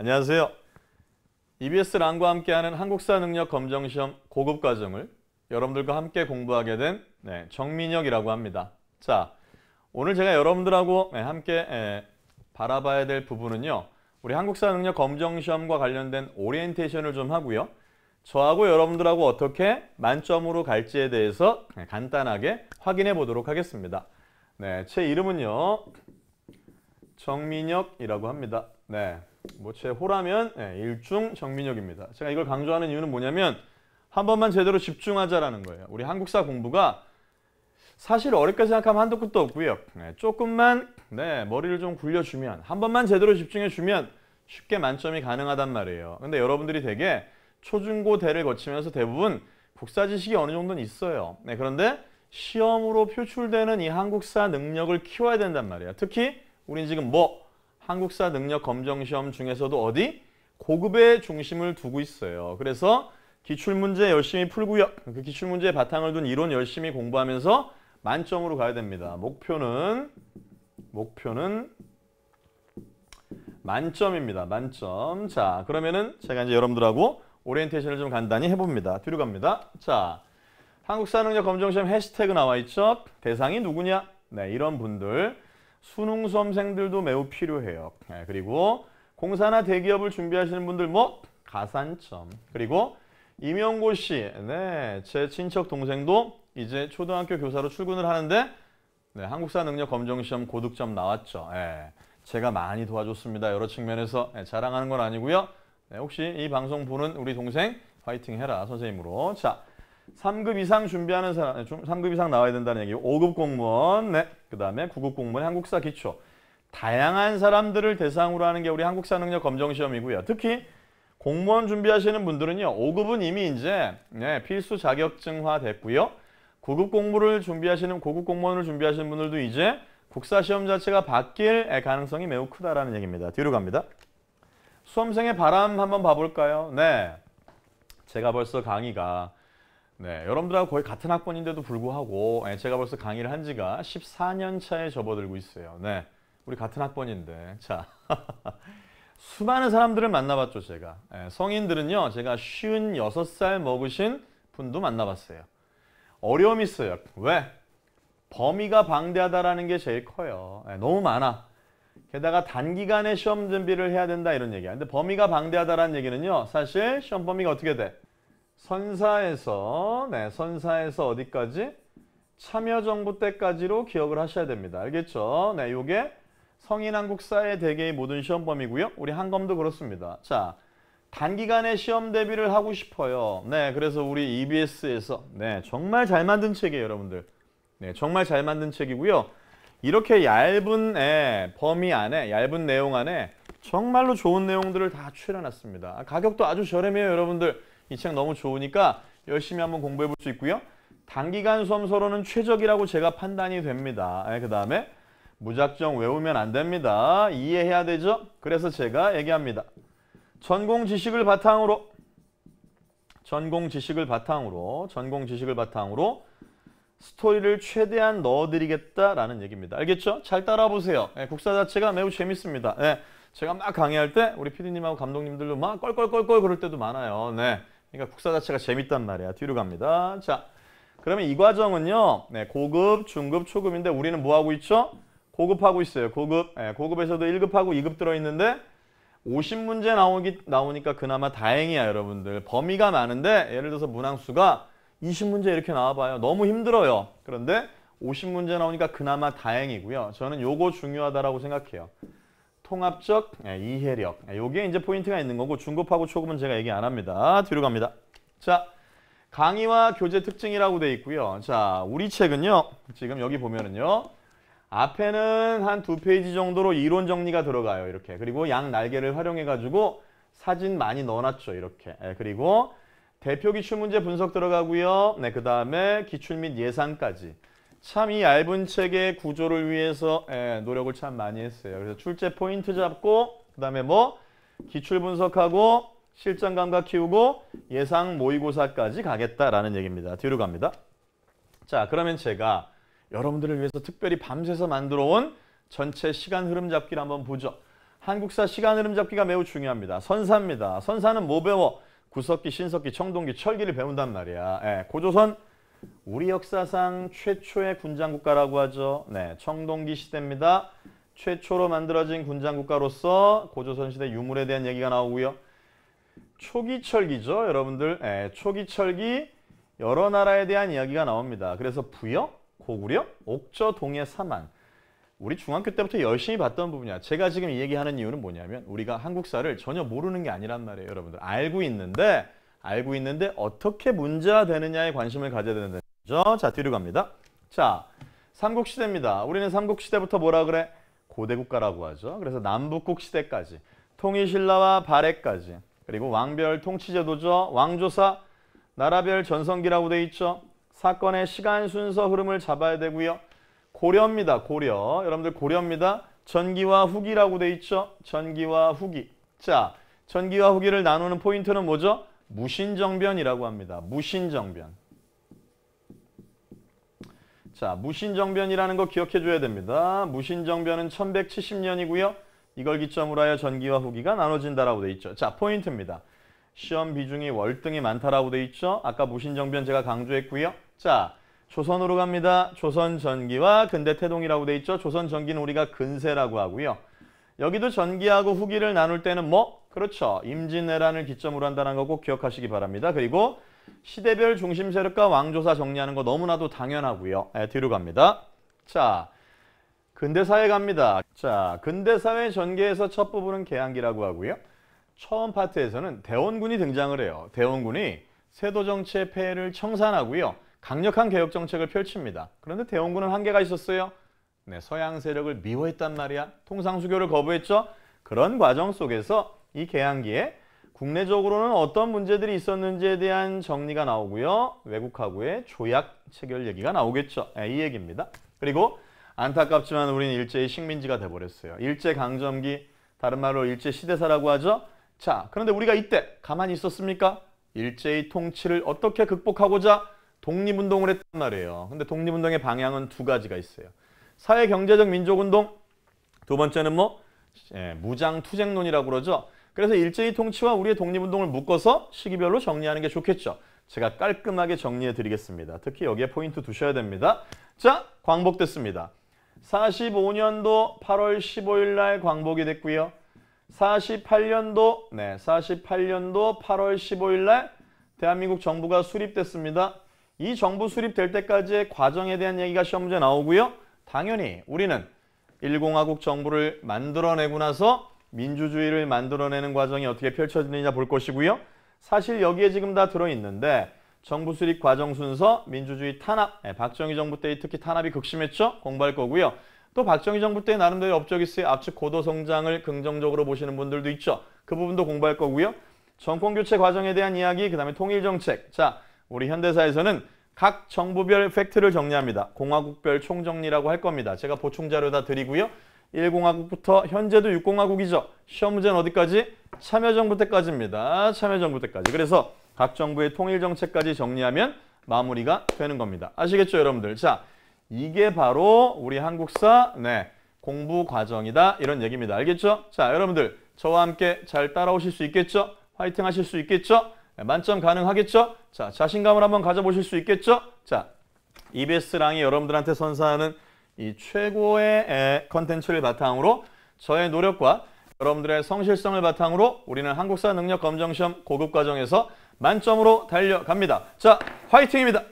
안녕하세요. EBS 랑과 함께하는 한국사 능력 검정 시험 고급 과정을 여러분들과 함께 공부하게 된 네, 정민혁이라고 합니다. 자, 오늘 제가 여러분들하고 네, 함께 에, 바라봐야 될 부분은요. 우리 한국사 능력 검정 시험과 관련된 오리엔테이션을 좀 하고요. 저하고 여러분들하고 어떻게 만점으로 갈지에 대해서 네, 간단하게 확인해 보도록 하겠습니다. 네, 제 이름은요. 정민혁이라고 합니다. 네. 뭐 제 호라면 네, 일중 정민혁입니다. 제가 이걸 강조하는 이유는 뭐냐면 한 번만 제대로 집중하자라는 거예요. 우리 한국사 공부가 사실 어렵게 생각하면 한도 끝도 없고요. 네, 조금만 네, 머리를 좀 굴려주면 한 번만 제대로 집중해주면 쉽게 만점이 가능하단 말이에요. 근데 여러분들이 되게 초중고 대를 거치면서 대부분 국사 지식이 어느 정도는 있어요. 네, 그런데 시험으로 표출되는 이 한국사 능력을 키워야 된단 말이에요. 특히 우린 지금 뭐 한국사 능력 검정 시험 중에서도 어디 고급의 중심을 두고 있어요. 그래서 기출 문제 열심히 풀고요. 그 기출 문제에 바탕을 둔 이론 열심히 공부하면서 만점으로 가야 됩니다. 목표는 목표는 만점입니다. 만점. 자, 그러면은 제가 이제 여러분들하고 오리엔테이션을 좀 간단히 해봅니다. 뒤로 갑니다. 자, 한국사 능력 검정 시험 해시태그 나와 있죠. 대상이 누구냐? 네, 이런 분들. 수능 수험생들도 매우 필요해요. 네, 그리고 공사나 대기업을 준비하시는 분들 뭐 가산점. 그리고 임영고 씨, 네, 제 친척 동생도 이제 초등학교 교사로 출근을 하는데 네, 한국사 능력 검정 시험 고득점 나왔죠. 네, 제가 많이 도와줬습니다. 여러 측면에서 네, 자랑하는 건 아니고요. 네, 혹시 이 방송 보는 우리 동생 화이팅 해라 선생님으로. 자, 3급 이상 준비하는 사람, 3급 이상 나와야 된다는 얘기. 5급 공무원, 네. 그 다음에 9급 공무원 한국사 기초. 다양한 사람들을 대상으로 하는 게 우리 한국사 능력 검정 시험이고요. 특히 공무원 준비하시는 분들은요. 5급은 이미 이제 네, 필수 자격증화 됐고요. 9급 공부를 준비하시는 고급 공무원을 준비하시는 분들도 이제 국사 시험 자체가 바뀔 가능성이 매우 크다라는 얘기입니다. 뒤로 갑니다. 수험생의 바람 한번 봐볼까요? 네. 제가 벌써 강의가 네, 여러분들하고 거의 같은 학번인데도 불구하고 네, 제가 벌써 강의를 한 지가 14년 차에 접어들고 있어요. 네, 우리 같은 학번인데 자 수많은 사람들을 만나봤죠 제가. 네, 성인들은요 제가 56살 먹으신 분도 만나봤어요. 어려움이 있어요. 왜? 범위가 방대하다라는 게 제일 커요. 네, 너무 많아. 게다가 단기간에 시험 준비를 해야 된다 이런 얘기야. 근데 범위가 방대하다라는 얘기는요 사실 시험 범위가 어떻게 돼? 선사에서 네, 선사에서 어디까지? 참여정부 때까지로 기억을 하셔야 됩니다. 알겠죠? 네, 요게 성인 한국사의 대개의 모든 시험 범위고요. 우리 한검도 그렇습니다. 자, 단기간에 시험 대비를 하고 싶어요. 네, 그래서 우리 EBS에서 네, 정말 잘 만든 책이에요, 여러분들. 네, 정말 잘 만든 책이고요. 이렇게 얇은 예, 범위 안에, 얇은 내용 안에 정말로 좋은 내용들을 다 추려놨습니다. 가격도 아주 저렴해요, 여러분들. 이 책 너무 좋으니까 열심히 한번 공부해 볼 수 있고요. 단기간 수험서로는 최적이라고 제가 판단이 됩니다. 예, 그 다음에 무작정 외우면 안 됩니다. 이해해야 되죠? 그래서 제가 얘기합니다. 전공 지식을 바탕으로 전공 지식을 바탕으로 전공 지식을 바탕으로 스토리를 최대한 넣어드리겠다라는 얘기입니다. 알겠죠? 잘 따라보세요. 예, 국사 자체가 매우 재밌습니다. 예, 제가 막 강의할 때 우리 PD님하고 감독님들도 막 껄껄껄껄 그럴 때도 많아요. 네. 그러니까 국사 자체가 재밌단 말이야. 뒤로 갑니다. 자, 그러면 이 과정은요. 네, 고급, 중급, 초급인데 우리는 뭐 하고 있죠? 고급하고 있어요. 고급. 네, 고급에서도 1급하고 2급 들어있는데 50문제 나오기, 나오니까 그나마 다행이야, 여러분들. 범위가 많은데 예를 들어서 문항수가 20문제 이렇게 나와봐요. 너무 힘들어요. 그런데 50문제 나오니까 그나마 다행이고요. 저는 요거 중요하다라고 생각해요. 통합적 이해력. 요게 이제 포인트가 있는 거고 중급하고 초급은 제가 얘기 안 합니다. 뒤로 갑니다. 자, 강의와 교재 특징이라고 돼 있고요. 자, 우리 책은요. 지금 여기 보면은요. 앞에는 한 두 페이지 정도로 이론 정리가 들어가요. 이렇게. 그리고 양 날개를 활용해 가지고 사진 많이 넣어놨죠. 이렇게. 그리고 대표 기출 문제 분석 들어가고요. 네, 그 다음에 기출 및 예상까지. 참 이 얇은 책의 구조를 위해서 예, 노력을 참 많이 했어요. 그래서 출제 포인트 잡고 그 다음에 뭐 기출 분석하고 실전 감각 키우고 예상 모의고사까지 가겠다라는 얘기입니다. 뒤로 갑니다. 자 그러면 제가 여러분들을 위해서 특별히 밤새서 만들어 온 전체 시간 흐름 잡기를 한번 보죠. 한국사 시간 흐름 잡기가 매우 중요합니다. 선사입니다. 선사는 뭐 배워? 구석기, 신석기, 청동기, 철기를 배운단 말이야. 예, 고조선 우리 역사상 최초의 군장 국가라고 하죠. 네, 청동기 시대입니다. 최초로 만들어진 군장 국가로서 고조선 시대 유물에 대한 얘기가 나오고요. 초기 철기죠, 여러분들. 예, 초기 철기 여러 나라에 대한 이야기가 나옵니다. 그래서 부여, 고구려, 옥저, 동해, 사만. 우리 중학교 때부터 열심히 봤던 부분이야. 제가 지금 이 얘기하는 이유는 뭐냐면 우리가 한국사를 전혀 모르는 게 아니란 말이에요, 여러분들. 알고 있는데 알고 있는데 어떻게 문제화 되느냐에 관심을 가져야 되는 거죠. 자, 뒤로 갑니다. 자, 삼국시대입니다. 우리는 삼국시대부터 뭐라 그래? 고대국가라고 하죠. 그래서 남북국 시대까지 통일신라와 발해까지 그리고 왕별 통치제도죠. 왕조사 나라별 전성기라고 돼 있죠. 사건의 시간 순서 흐름을 잡아야 되고요. 고려입니다. 고려. 여러분들 고려입니다. 전기와 후기라고 돼 있죠. 전기와 후기. 자, 전기와 후기를 나누는 포인트는 뭐죠? 무신정변이라고 합니다. 무신정변. 자, 무신정변이라는 거 기억해 줘야 됩니다. 무신정변은 1170년이고요. 이걸 기점으로 하여 전기와 후기가 나눠진다라고 돼 있죠. 자, 포인트입니다. 시험 비중이 월등히 많다라고 돼 있죠. 아까 무신정변 제가 강조했고요. 자, 조선으로 갑니다. 조선 전기와 근대 태동이라고 돼 있죠. 조선 전기는 우리가 근세라고 하고요. 여기도 전기하고 후기를 나눌 때는 뭐? 그렇죠. 임진왜란을 기점으로 한다는 거 꼭 기억하시기 바랍니다. 그리고 시대별 중심 세력과 왕조사 정리하는 거 너무나도 당연하고요. 네, 뒤로 갑니다. 자, 근대사회 갑니다. 자, 근대사회 전개에서 첫 부분은 개항기라고 하고요. 처음 파트에서는 대원군이 등장을 해요. 대원군이 세도 정치의 폐해를 청산하고요. 강력한 개혁 정책을 펼칩니다. 그런데 대원군은 한계가 있었어요. 네, 서양 세력을 미워했단 말이야. 통상수교를 거부했죠. 그런 과정 속에서 이 개항기에 국내적으로는 어떤 문제들이 있었는지에 대한 정리가 나오고요. 외국하고의 조약 체결 얘기가 나오겠죠. 네, 이 얘기입니다. 그리고 안타깝지만 우리는 일제의 식민지가 돼버렸어요. 일제강점기, 다른 말로 일제시대사라고 하죠. 자, 그런데 우리가 이때 가만히 있었습니까? 일제의 통치를 어떻게 극복하고자 독립운동을 했단 말이에요. 근데 독립운동의 방향은 두 가지가 있어요. 사회 경제적 민족운동, 두 번째는 뭐 예, 무장투쟁론이라고 그러죠. 그래서 일제의 통치와 우리의 독립운동을 묶어서 시기별로 정리하는 게 좋겠죠. 제가 깔끔하게 정리해 드리겠습니다. 특히 여기에 포인트 두셔야 됩니다. 자, 광복됐습니다. 45년도 8월 15일 날 광복이 됐고요. 48년도 네, 48년도 8월 15일 날 대한민국 정부가 수립됐습니다. 이 정부 수립될 때까지의 과정에 대한 얘기가 시험 문제 나오고요. 당연히 우리는 1공화국 정부를 만들어내고 나서 민주주의를 만들어내는 과정이 어떻게 펼쳐지느냐 볼 것이고요. 사실 여기에 지금 다 들어있는데 정부 수립 과정 순서, 민주주의 탄압, 네, 박정희 정부 때 특히 탄압이 극심했죠? 공부할 거고요. 또 박정희 정부 때 나름대로 업적이 있어요. 압축 고도 성장을 긍정적으로 보시는 분들도 있죠. 그 부분도 공부할 거고요. 정권 교체 과정에 대한 이야기, 그 다음에 통일 정책. 자, 우리 현대사에서는 각 정부별 팩트를 정리합니다. 공화국별 총정리라고 할 겁니다. 제가 보충 자료 다 드리고요. 1공화국부터 현재도 6공화국이죠. 시험 문제는 어디까지? 참여정부 때까지입니다. 참여정부 때까지. 그래서 각 정부의 통일 정책까지 정리하면 마무리가 되는 겁니다. 아시겠죠, 여러분들? 자, 이게 바로 우리 한국사 네, 공부 과정이다. 이런 얘기입니다. 알겠죠? 자, 여러분들 저와 함께 잘 따라오실 수 있겠죠? 화이팅 하실 수 있겠죠? 네, 만점 가능하겠죠? 자, 자신감을 한번 가져보실 수 있겠죠? 자, EBS랑이 여러분들한테 선사하는 이 최고의 컨텐츠를 바탕으로 저의 노력과 여러분들의 성실성을 바탕으로 우리는 한국사 능력 검정 시험 고급 과정에서 만점으로 달려갑니다. 자, 화이팅입니다.